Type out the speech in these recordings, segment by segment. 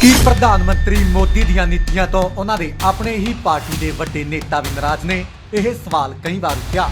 ਕੀ ਪ੍ਰਧਾਨ ਮੰਤਰੀ ਮੋਦੀ ਦੀਆਂ ਨੀਤੀਆਂ ਤੋਂ ਉਹਨਾਂ ਦੇ ਆਪਣੇ ਹੀ ਪਾਰਟੀ ਦੇ ਵੱਡੇ ਨੇਤਾ ਵੀ ਨਾਰਾਜ਼ ਨੇ? ਇਹ ਸਵਾਲ ਕਈ ਵਾਰ ਉੱਠਿਆ।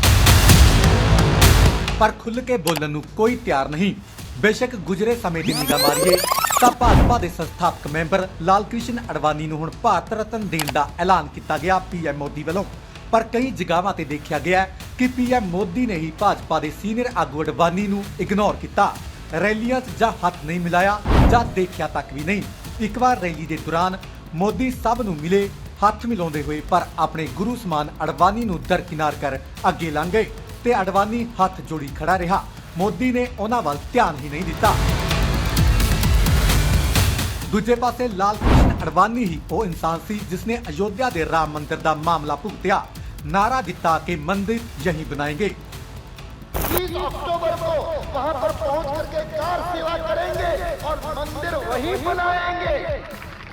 ਪਰ ਖੁੱਲ੍ਹ ਕੇ ਬੋਲਣ ਨੂੰ ਕੋਈ ਤਿਆਰ ਨਹੀਂ। ਬੇਸ਼ੱਕ ਗੁਜਰੇ ਸਮੇਂ ਦੀ ਨਿਗਾਹ ਮਾਰੀਏ, ਤਾਂ ਭਾਜਪਾ ਦੇ ਸੰਸਥਾਪਕ ਮੈਂਬਰ ਲਾਲ ਕ੍ਰਿਸ਼ਨ ਅਡਵਾਨੀ ਨੂੰ ਹੁਣ ਭਾਰਤ ਰਤਨ ਦੇਣ ਦਾ ਐਲਾਨ ਕੀਤਾ ਗਿਆ ਪੀਐਮ ਮੋਦੀ ਵੱਲੋਂ। ਪਰ ਕਈ ਜਗ੍ਹਾਵਾਂ ਤੇ ਦੇਖਿਆ ਗਿਆ ਹੈ ਕਿ ਪੀਐਮ ਮੋਦੀ ਨੇ ਹੀ ਭਾਜਪਾ ਦੇ ਸੀਨੀਅਰ ਆਗੂ ਅਡਵਾਨੀ ਨੂੰ ਇਗਨੋਰ ਕੀਤਾ। ਰੈਲੀਆਂ 'ਚ ਜਾਂ ਹੱਥ ਨਹੀਂ ਮਿਲਾਇਆ ਜਾਂ ਦੇਖਿਆ ਤੱਕ ਵੀ ਨਹੀਂ। ਇੱਕ ਵਾਰ ਰੈਲੀ ਦੇ ਦੌਰਾਨ ਮੋਦੀ ਸਭ ਨੂੰ ਮਿਲੇ, ਹੱਥ ਮਿਲਾਉਂਦੇ ਹੋਏ, ਪਰ ਆਪਣੇ ਗੁਰੂ ਸਮਾਨ ਅਡਵਾਨੀ ਨੂੰ ਦਰਕਿਨਾਰ ਕਰ ਅੱਗੇ ਲੰਘ ਗਏ ਤੇ ਅਡਵਾਨੀ ਹੱਥ ਜੋੜੀ ਖੜਾ ਰਿਹਾ। ਮੋਦੀ ਨੇ ਉਹਨਾਂ ਵੱਲ ਧਿਆਨ ਹੀ ਨਹੀਂ ਦਿੱਤਾ। ਦੂਜੇ ਪਾਸੇ ਲਾਲ ਕ੍ਰਿਸ਼ਨ ਅਡਵਾਨੀ ਹੀ ਉਹ ਇਨਸਾਨ ਸੀ ਜਿਸਨੇ ਅਯੋਧਿਆ ਦੇ ਰਾਮ ਮੰਦਿਰ ਦਾ ਮਾਮਲਾ ਭੁਗਤਿਆ। ਨਾਰਾ ਦਿੱਤਾ ਕਿ ਮੰਦਿਰ ਯਹੀ ਬਣਾਏਗੇ। 20 और मंदिर वहीं बनाएंगे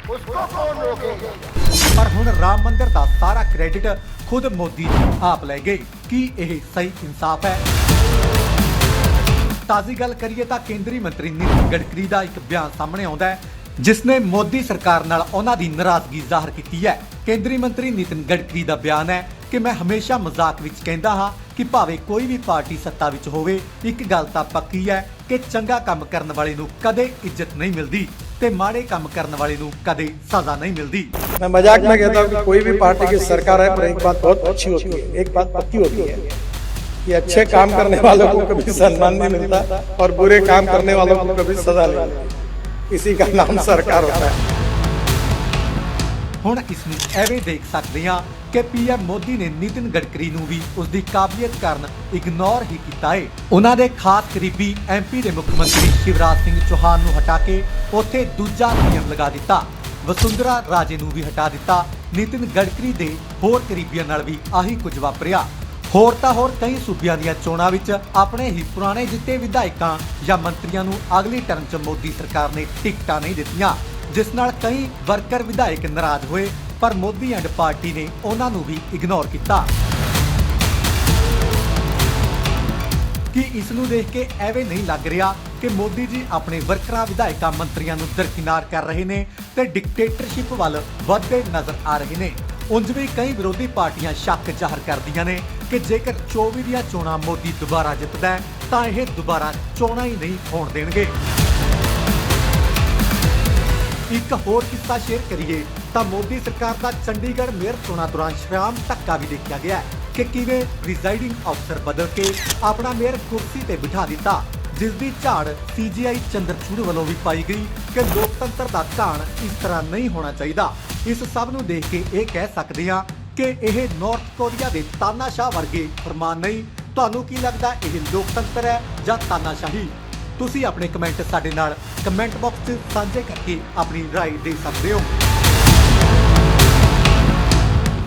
उसको कौन रोकेगा ਪਰ ਹੁਣ ਰਾਮ ਮੰਦਿਰ ਦਾ ਸਾਰਾ ਕ੍ਰੈਡਿਟ ਖੁਦ ਮੋਦੀ ਜੀ ਆਪ ਲੈ ਗਏ ਕੀ ਇਹ ਸਹੀ ਇਨਸਾਫ ਹੈ ਤਾਜ਼ੀ ਗੱਲ ਕਰੀਏ ਤਾਂ ਕੇਂਦਰੀ ਮੰਤਰੀ ਨਿਤਿਨ ਗਡਕਰੀ ਦਾ ਇੱਕ ਬਿਆਨ ਸਾਹਮਣੇ ਆਉਂਦਾ ਹੈ ਜਿਸ ਨੇ ਮੋਦੀ ਸਰਕਾਰ ਨਾਲ ਉਹਨਾਂ ਦੀ ਨਾਰਾਜ਼ਗੀ ਜ਼ਾਹਰ ਕੀਤੀ ਹੈ ਕੇਂਦਰੀ ਮੰਤਰੀ ਨਿਤਿਨ ਗਡਕਰੀ ਦਾ ਬਿਆਨ ਹੈ ਕਿ ਮੈਂ ਹਮੇਸ਼ਾ ਮਜ਼ਾਕ ਵਿੱਚ ਕਹਿੰਦਾ ਹਾਂ ਕਿ ਭਾਵੇਂ ਕੋਈ ਵੀ ਪਾਰਟੀ ਸੱਤਾ ਵਿੱਚ ਹੋਵੇ ਇੱਕ ਗੱਲ ਤਾਂ ਪੱਕੀ ਹੈ ਕਿ ਚੰਗਾ ਕੰਮ ਕਰਨ ਵਾਲੇ ਨੂੰ ਕਦੇ ਇੱਜ਼ਤ ਨਹੀਂ ਮਿਲਦੀ ਤੇ ਮਾੜੇ ਕੰਮ ਕਰਨ ਵਾਲੇ ਨੂੰ ਕਦੇ ਸਜ਼ਾ ਨਹੀਂ ਮਿਲਦੀ मैं मजाक में कहता हूँ कि कोई भी पार्टी की सरकार है पर एक बात बहुत अच्छी होती है एक बात पक्की होती है कि अच्छे काम करने वालों को कभी सम्मान नहीं मिलता और बुरे काम करने वालों को कभी सजा नहीं मिलती इसी का नाम सरकार होता है ਹੁਣ ਇਸ ਨੂੰ ਐਵੇਂ ਦੇਖ ਸਕਦੇ ਹਾਂ ਕਿ ਪੀਐਮ ਮੋਦੀ ਨੇ ਨਿਤਿਨ ਗਡਕਰੀ ਨੂੰ ਵੀ ਉਸ ਦੀ ਕਾਬਲੀਅਤ ਕਾਰਨ ਇਗਨੋਰ ਹੀ ਕੀਤਾ ਹੈ ਉਹਨਾਂ ਦੇ ਖਾਸ ਕਰੀਬੀ ਐਮਪੀ ਦੇ ਮੁੱਖ ਮੰਤਰੀ ਸ਼ਿਵਰਾਜ ਸਿੰਘ ਚੌਹਾਨ ਨੂੰ ਹਟਾ ਕੇ ਉੱਥੇ ਦੂਜਾ ਨਿਯਮ ਲਗਾ ਦਿੱਤਾ। ਵਸੁੰਧਰਾ ਰਾਜੇ ਨੂੰ ਵੀ ਹਟਾ ਦਿੱਤਾ। ਨਿਤਿਨ ਗਡਕਰੀ ਦੇ ਹੋਰ ਕਰੀਬੀਆਂ ਨਾਲ ਵੀ ਆਹੀ ਕੁਝ ਵਾਪਰਿਆ। ਹੋਰ ਤਾਂ ਹੋਰ ਕਈ ਸੂਬਿਆਂ ਦੀਆਂ ਚੋਣਾਂ ਵਿੱਚ ਆਪਣੇ ਹੀ ਪੁਰਾਣੇ ਜਿੱਤੇ ਵਿਧਾਇਕਾਂ ਜਾਂ ਮੰਤਰੀਆਂ ਨੂੰ ਅਗਲੀ ਟਰਨ 'ਚ ਮੋਦੀ ਸਰਕਾਰ ਨੇ ਟਿਕਟਾਂ ਨਹੀਂ ਦਿੱਤੀਆਂ। ਜਿਸ ਨਾਲ ਕਈ ਵਰਕਰ ਵਿਧਾਇਕ ਨਾਰਾਜ਼ ਹੋਏ, ਪਰ ਮੋਦੀ ਐਂਡ ਪਾਰਟੀ ਨੇ ਉਹਨਾਂ ਨੂੰ ਵੀ ਇਗਨੋਰ ਕੀਤਾ। ਕਿ ਇਸ ਨੂੰ ਦੇਖ ਕੇ ਐਵੇਂ ਨਹੀਂ ਲੱਗ ਰਿਹਾ ਕਿ ਮੋਦੀ ਜੀ ਆਪਣੇ ਵਰਕਰਾਂ, ਵਿਧਾਇਕਾਂ, ਮੰਤਰੀਆਂ ਨੂੰ ਦਰਕਿਨਾਰ ਕਰ ਰਹੇ ਨੇ ਤੇ ਡਿਕਟੇਟਰਸ਼ਿਪ ਵੱਲ ਵੱਧਦੇ ਨਜ਼ਰ ਆ ਰਹੇ ਨੇ? ਉਂਝ ਵੀ ਕਈ ਵਿਰੋਧੀ ਪਾਰਟੀਆਂ ਸ਼ੱਕ ਜ਼ਾਹਰ ਕਰਦੀਆਂ ਨੇ ਕਿ ਜੇਕਰ 24 ਦੀਆਂ ਚੋਣਾਂ ਮੋਦੀ ਦੁਬਾਰਾ ਜਿੱਤਦਾ ਤਾਂ ਇਹ ਦੁਬਾਰਾ ਚੋਣਾਂ ਹੀ ਨਹੀਂ ਹੋਣ ਦੇਣਗੇ। ਇੱਕ ਹੋਰ ਕਿੱਸਾ ਸ਼ੇਅਰ ਕਰੀਏ, ਤਾਂ ਮੋਦੀ ਸਰਕਾਰ ਦਾ ਚੰਡੀਗੜ੍ਹ ਮੇਅਰ ਚੋਣਾਂ ਦੌਰਾਨ ਸ਼ਰਾਮ ਧੱਕਾ ਵੀ ਦੇਖਿਆ ਗਿਆ ਹੈ ਕਿ ਕਿਵੇਂ ਪ੍ਰੀਜ਼ਾਈਡਿੰਗ ਅਫਸਰ ਬਦਲ ਕੇ ਆਪਣਾ ਮੇਅਰ ਕੁਰਸੀ ਤੇ ਬਿਠਾ ਦਿੱਤਾ, ਜਿਸ ਦੀ ਝਾੜ ਸੀਜੀਆਈ ਚੰਦਰਚੂੜ ਵੱਲੋਂ ਵੀ ਪਾਈ ਗਈ ਕਿ ਲੋਕਤੰਤਰ ਦਾ ਘਾਣ ਇਸ ਤਰ੍ਹਾਂ ਨਹੀਂ ਹੋਣਾ ਚਾਹੀਦਾ। ਇਸ ਸਭ ਨੂੰ ਦੇਖ ਕੇ ਇਹ ਕਹਿ ਸਕਦੇ ਹਾਂ ਕਿ ਇਹ ਨਾਰਥ ਕੋਰੀਆ ਦੇ ਤਾਨਾਸ਼ਾਹ ਵਰਗੇ ਫਰਮਾਨ ਨਹੀਂ। ਤੁਹਾਨੂੰ ਕੀ ਲੱਗਦਾ ਇਹ ਲੋਕਤੰਤਰ ਹੈ ਜਾਂ ਤਾਨਾਸ਼ਾਹੀ? ਤੁਸੀਂ ਆਪਣੇ ਕਮੈਂਟ ਸਾਡੇ ਨਾਲ ਕਮੈਂਟ ਬਾਕਸ 'ਚ ਸਾਂਝੇ ਕਰਕੇ ਆਪਣੀ رائے ਦੇ ਸਕਦੇ ਹੋ